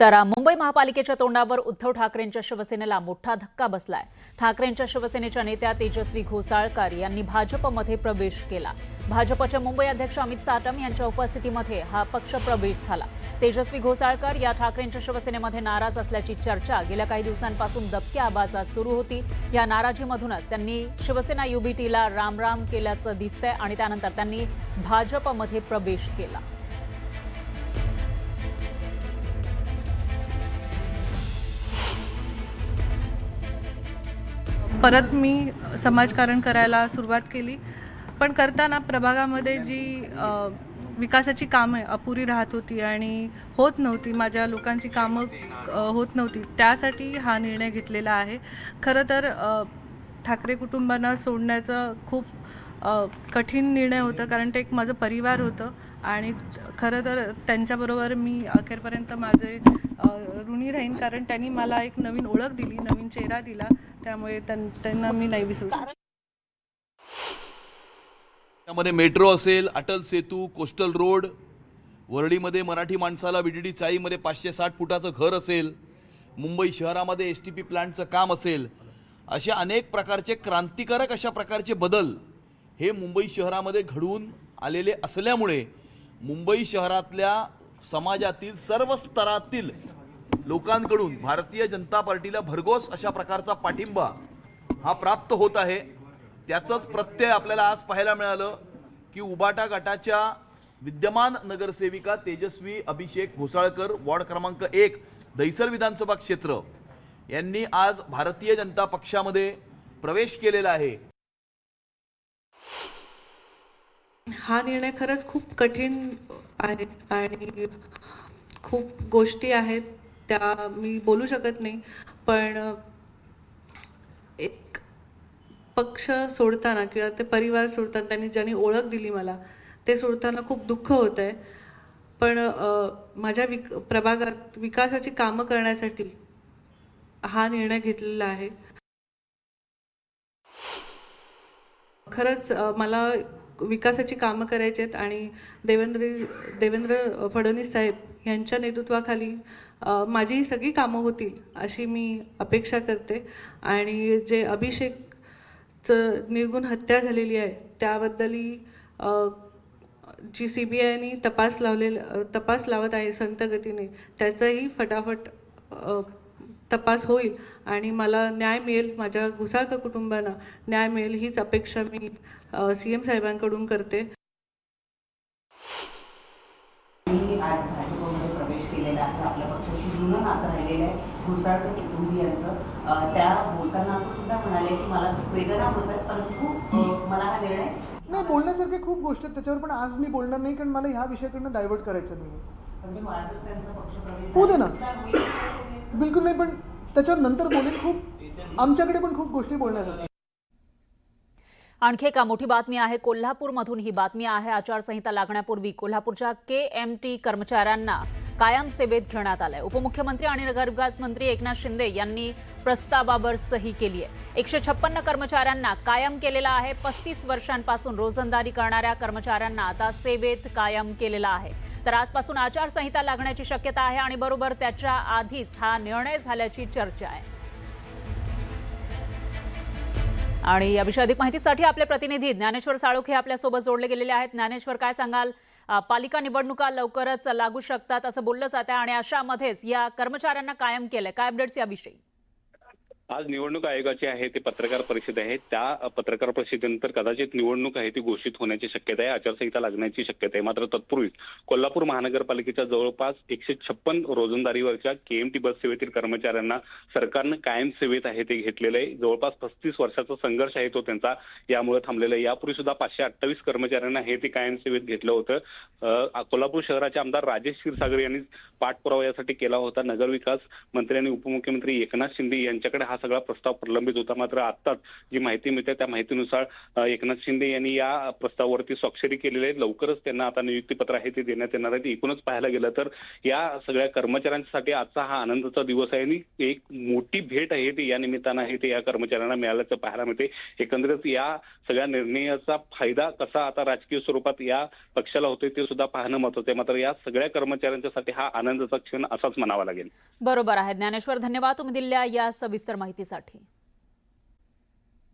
तर मुंबई महापालिकेच्या तोंडावर उद्धव ठाकरेंच्या शिवसेनेला मोठा धक्का बसलाय. ठाकरेंच्या शिवसेनेच्या नेत्या तेजस्वी घोसाळकर यांनी भाजपमध्ये प्रवेश केला. भाजपचे मुंबई अध्यक्ष अमित साटम यांच्या उपस्थितीमध्ये हा पक्ष प्रवेश झाला. तेजस्वी घोसाळकर या ठाकरेंच्या शिवसेनेमध्ये नाराज असल्याची चर्चा गेल्या काही दिवसांपासून दबक्या आवाजात सुरू होती. या नाराजीमधूनच त्यांनी शिवसेना युबीटीला रामराम केल्याचं दिसतंय आणि त्यानंतर त्यांनी भाजपमध्ये प्रवेश केला. परत मी समाजकारण करायला सुरुवात केली. पण करताना प्रभागामध्ये जी विकासाची कामं अपुरी राहत होती आणि होत नव्हती माझ्या लोकांची कामं होत नव्हती त्यासाठी हा निर्णय घेतलेला आहे. खरं तर ठाकरे कुटुंबांना सोडण्याचं खूप कठीण निर्णय होतं कारण ते एक माझं परिवार होतं. आणि खरं तर त्यांच्याबरोबर मी अखेरपर्यंत माझे ऋणी राहीन कारण त्यांनी मला एक नवीन ओळख दिली नवीन चेहरा दिला. त्यामुळे त्यां- त्यांना मी नाही विसरू त्यामध्ये मेट्रो असेल अटल सेतू कोस्टल रोड वरळीमध्ये मराठी माणसाला विडीडी चाळीमध्ये पाचशे साठ फुटाचं घर असेल मुंबई शहरामध्ये एस टी पी प्लांटचं काम असेल असे अनेक प्रकारचे क्रांतिकारक अशा प्रकारचे बदल हे मुंबई शहरामध्ये घडवून आलेले असल्यामुळे मुंबई शहरातल्या समाजातील सर्व स्तरातील लोकांकडून भारतीय जनता पार्टीला भरघोस अशा प्रकारचा पाठिंबा हा प्राप्त होत आहे. त्याचंच प्रत्यय आपल्याला आज पाहायला मिळालं की उबाटा गटाच्या विद्यमान नगरसेविका तेजस्वी अभिषेक घोसाळकर वॉर्ड क्रमांक एक दहिसर विधानसभा क्षेत्र यांनी आज भारतीय जनता पक्षामध्ये प्रवेश केलेला आहे. हा निर्णय खरंच खूप कठीण आहे आणि खूप गोष्टी आहेत त्या मी बोलू शकत नाही पण एक पक्ष सोडताना किंवा ते परिवार सोडताना त्यांनी ज्यांनी ओळख दिली मला ते सोडताना खूप दुःख होत आहे पण माझ्या विक प्रभागात विकासाची कामं करण्यासाठी हा निर्णय घेतलेला आहे. खरंच मला विकासाची कामं करायची आहेत आणि देवेंद्र देवेंद्र फडणवीस साहेब यांच्या नेतृत्वाखाली माझी ही सगळी कामं होतील अशी मी अपेक्षा करते. आणि जे अभिषेकचं निर्गुण हत्या झालेली आहे त्याबद्दलही जी सी बी आयनी तपास लावलेला तपास लावत आहे संत गतीने फटाफट तपास होईल आणि मला न्याय मिळेल माझ्या घुसाळकर कुटुंबांना. न्याय मिळेल हीच अपेक्षा मी सी एम साहेबांकडून करते. मी आज भाजपमध्ये प्रवेश केलेला आहे. आपल्या पक्षाशी जुनं नातं राहिलेलं आहे. घुसाळकर कुटुंबियांचं अं, त्या बोलताना असं सुद्धा म्हणाले की मला खूप वेदना होत आहेत परंतु अं, मला हा निर्णय नाही बोलण्यासारख्या खूप गोष्टी आहेत. त्याच्यावर पण आज मी बोलणार नाही कारण मला ह्या विषयाकडनं डायव्हर्ट करायचं नाही होऊ दे ना. बिलकुल नाही पण त्याच्यावर नंतर बोलेन खूप. आमच्याकडे पण खूप गोष्टी बोलण्यासाठी आणखी एका मोठी बातमी आहे कोल्हापूरमधून ही बातमी आहे. आचारसंहिता लागण्यापूर्वी कोल्हापूरच्या के एम टी कर्मचाऱ्यांना कायम सेवेत घेण्यात आलंय. उपमुख्यमंत्री आणि नगरविकास मंत्री एकनाथ शिंदे यांनी प्रस्तावावर सही केली आहे. एकशे छप्पन्न कर्मचाऱ्यांना कायम केलेला आहे. पस्तीस वर्षांपासून रोजंदारी करणाऱ्या कर्मचाऱ्यांना आता सेवेत कायम केलेला आहे. तर आजपासून आचारसंहिता लागण्याची शक्यता आहे आणि बरोबर त्याच्या आधीच हा निर्णय झाल्याची चर्चा आहे. आणि या विषयी अधिक माहितीसाठी आपले प्रतिनिधी ज्ञानेश्वर साळोखे आपल्यासोबत जोडले गेलेले आहेत. ज्ञानेश्वर काय सांगाल? पालिका निवडणुका लवकरच लागू शकतात असं बोललं जात आहे आणि अशामध्येच या कर्मचाऱ्यांना कायम केलंय. काय अपडेट्स याविषयी? आज निवडणूक आयोगाची आहे ते पत्रकार परिषद आहे. त्या पत्रकार परिषदेनंतर कदाचित निवडणूक आहे ती घोषित होण्याची शक्यता आहे आचारसंहिता लागण्याची शक्यता आहे. मात्र तत्पूर्वी कोल्हापूर महानगरपालिकेच्या जवळपास एकशे छप्पन रोजंदारीवरच्या केएमटी बस सेवेतील कर्मचाऱ्यांना सरकारनं कायम सेवेत आहे ते घेतलेलं आहे. जवळपास पस्तीस वर्षाचा संघर्ष आहे तो त्यांचा. यामुळे थांबलेला आहे. यापूर्वी सुद्धा पाचशे अठ्ठावीस कर्मचाऱ्यांना हे ते कायम सेवेत घेतलं होतं. कोल्हापूर शहराचे आमदार राजेश क्षीरसागर यांनी पाठपुरावा यासाठी केला होता. नगरविकास मंत्री आणि उपमुख्यमंत्री एकनाथ शिंदे यांच्याकडे हा सगळा प्रस्ताव प्रलंबित होता. मात्र आत्ताच जी माहिती मिळते त्या माहितीनुसार एकनाथ शिंदे यांनी या प्रस्तावावरती स्वाक्षरी केलेली आहे. लवकरच त्यांना आता नियुक्तीपत्र आहे ते देण्यात येणार आहे. ते एकूणच पाहायला गेलं तर या सगळ्या कर्मचाऱ्यांसाठी आजचा हा आनंदाचा दिवस आहे आणि एक मोठी भेट आहे ती या निमित्तानं आहे ते या कर्मचाऱ्यांना मिळाल्याचं पाहायला मिळते. एकंदरीत या सगळ्या निर्णयाचा फायदा कसा आता राजकीय स्वरूपात या पक्षाला होतोय ते सुद्धा पाहणं महत्वाचं आहे. मात्र या सगळ्या कर्मचाऱ्यांच्यासाठी हा आनंदाचा क्षण असाच म्हणावा लागेल. बरोबर आहे. ज्ञानेश्वर धन्यवाद. तुम्ही दिल्या या सविस्तर माहिती माहितीसाठी.